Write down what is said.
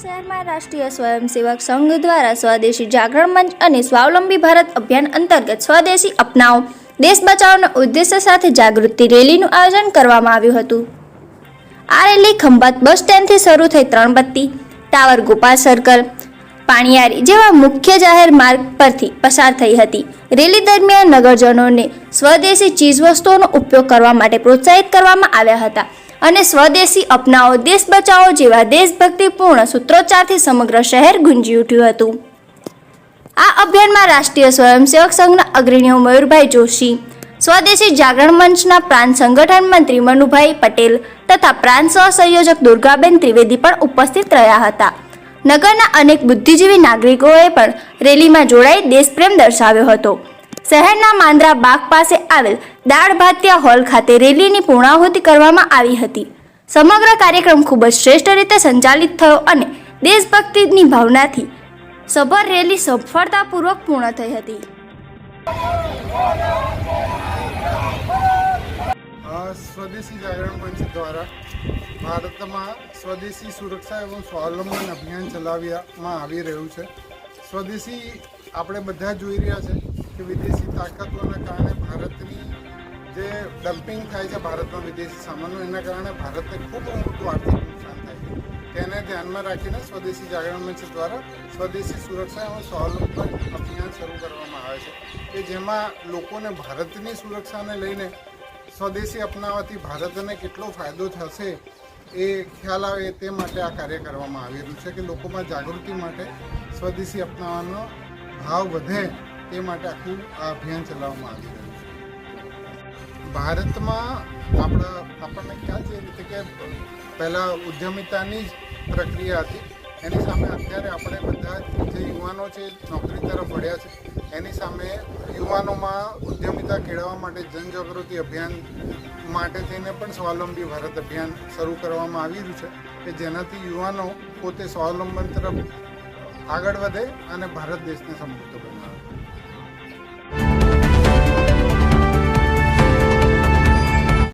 શહેરમાં રાષ્ટ્રીય સ્વયંસેવક સંઘ દ્વારા સ્વદેશી જાગરણ મંચ અને સ્વાવલંબી ભારત અભિયાન અંતર્ગત સ્વદેશી અપનાવો, દેશ બચાવના ઉદ્દેશ્ય સાથે જાગૃતિ રેલીનું આયોજન કરવામાં આવ્યું હતું. આ રેલી ખંભાત બસ સ્ટેન્ડથી શરૂ થઈ ત્રણબત્તી, ટાવર ગોપાલ સર્કલ, પાણીયારી જેવા મુખ્ય જાહેર માર્ગ પરથી પસાર થઈ હતી. રેલી દરમિયાન નગરજનોને સ્વદેશી ચીજવસ્તુઓનો ઉપયોગ કરવા માટે પ્રોત્સાહિત કરવામાં આવ્યા હતા. અને સ્વદેશી અપનાવો, દેશ બચાવો જેવા દેશભક્તિપૂર્ણ સૂત્રોચ્ચારથી સમગ્ર શહેર ગુંજી ઉઠ્યું હતું. આ અભિયાનમાં રાષ્ટ્રીય સ્વયંસેવક સંઘના અગ્રણીઓ મયુરભાઈ જોશી, સ્વદેશી જાગરણ મંચના પ્રાંત સંગઠન મંત્રી મનુભાઈ પટેલ તથા પ્રાંત સહસંયોજક દુર્ગાબેન ત્રિવેદી પણ ઉપસ્થિત રહ્યા હતા. નગરના અનેક બુદ્ધિજીવી નાગરિકોએ પણ રેલીમાં જોડાઈ દેશપ્રેમ દર્શાવ્યો હતો. શહેરના માંદ્રા બાગ પાસે આવેલ દાળ ભાતિયા હોલ ખાતે રેલીની પૂર્ણાહુતિ કરવામાં આવી હતી. સમગ્ર કાર્યક્રમ ખૂબ જ શ્રેષ્ઠ રીતે સંચાલિત થયો અને દેશભક્તિની ભાવનાથી સભર રેલી સફળતાપૂર્વક પૂર્ણ થઈ હતી. સ્વદેશી જાગરણ મંચ દ્વારા ભારતમાં સ્વદેશી સુરક્ષા એવું સ્વાવલંબન અભિયાન ચલાવવામાં આવી રહ્યું છે. સ્વદેશી આપણે બધા જોઈ રહ્યા છે કે વિદેશી તાકાતોના કારણે ભારતની જે ડમ્પિંગ થાય છે ભારતમાં વિદેશી સામાનો એના કારણે ભારતને ખૂબ મોટું આર્થિક નુકસાન થાય છે. તેને ધ્યાનમાં રાખીને સ્વદેશી જાગરણ મંચ દ્વારા સ્વદેશી સુરક્ષા એવં સ્વાવલંબન અભિયાન શરૂ કરવામાં આવે છે. કે જેમાં લોકોને ભારતની સુરક્ષાને લઈને સ્વદેશી અપનાવવાથી ભારતને કેટલો ફાયદો થશે એ ખ્યાલ આવે તે માટે આ કાર્ય કરવામાં આવી રહ્યું છે કે લોકોમાં જાગૃતિ માટે સ્વદેશી અપનાવવાનો ભાવ વધે તે માટે આખું આ અભિયાન ચલાવવામાં આવી રહ્યું છે. ભારતમાં આપણા આપણને ખ્યાલ છે એ કે પહેલાં ઉદ્યમિતાની જ પ્રક્રિયા હતી. એની સામે અત્યારે આપણે બધા જે યુવાનો છે, નોકરી તરફ વળ્યા છે, એની સામે યુવાનોમાં ઉદ્યમિતા કેળવવા માટે જનજાગૃતિ અભિયાન માટે થઈને પણ સ્વાવલંબી ભારત અભિયાન શરૂ કરવામાં આવી રહ્યું છે કે જેનાથી યુવાનો પોતે સ્વાવલંબન તરફ આગળ વધે અને ભારત દેશને સમૃદ્ધ બનાવે.